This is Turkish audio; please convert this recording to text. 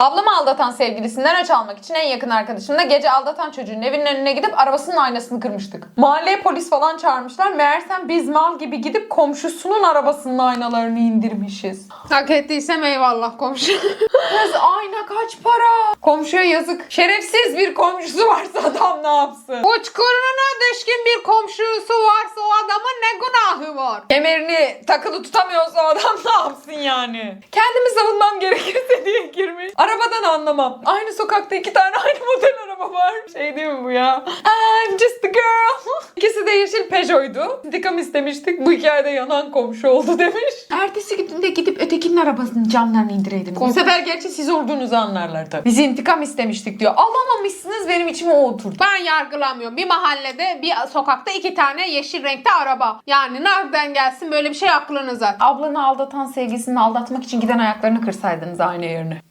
Ablamı aldatan sevgilisinden öç almak için en yakın arkadaşımla gece aldatan çocuğun evinin önüne gidip arabasının aynasını kırmıştık. Mahalleye polis falan çağırmışlar. Meğersem biz mal gibi gidip komşusunun arabasının aynalarını indirmişiz. Hak ettiysem eyvallah komşu. Kız ayna kaç para? Komşuya yazık. Şerefsiz bir komşusu varsa adam ne yapsın? Uçkuruna düşkün bir komşusu varsa o adamın ne günahı var? Kemerini takılı tutamıyorsa o adam ne yapsın yani? Kendimi savunmam gerekirse diye girmiş. Arabadan anlamam. Aynı sokakta iki tane aynı model araba var. Şey değil mi bu ya? I'm just a girl. İkisi de yeşil Peugeot'ydu. İntikam istemiştik. Bu hikayede yanan komşu oldu demiş. Ertesi günde gidip ötekinin arabasının camlarını indireydiniz. Bu sefer gerçi siz olduğunuzu anlarlar tabii. Biz intikam istemiştik diyor. Alamamışsınız benim içime o oturdu. Ben yargılamıyorum. Bir mahallede bir sokakta iki tane yeşil renkte araba. Yani nereden gelsin böyle bir şey aklınıza? Ablanı aldatan sevgilisini aldatmak için giden ayaklarını kırsaydınız aynı yerine.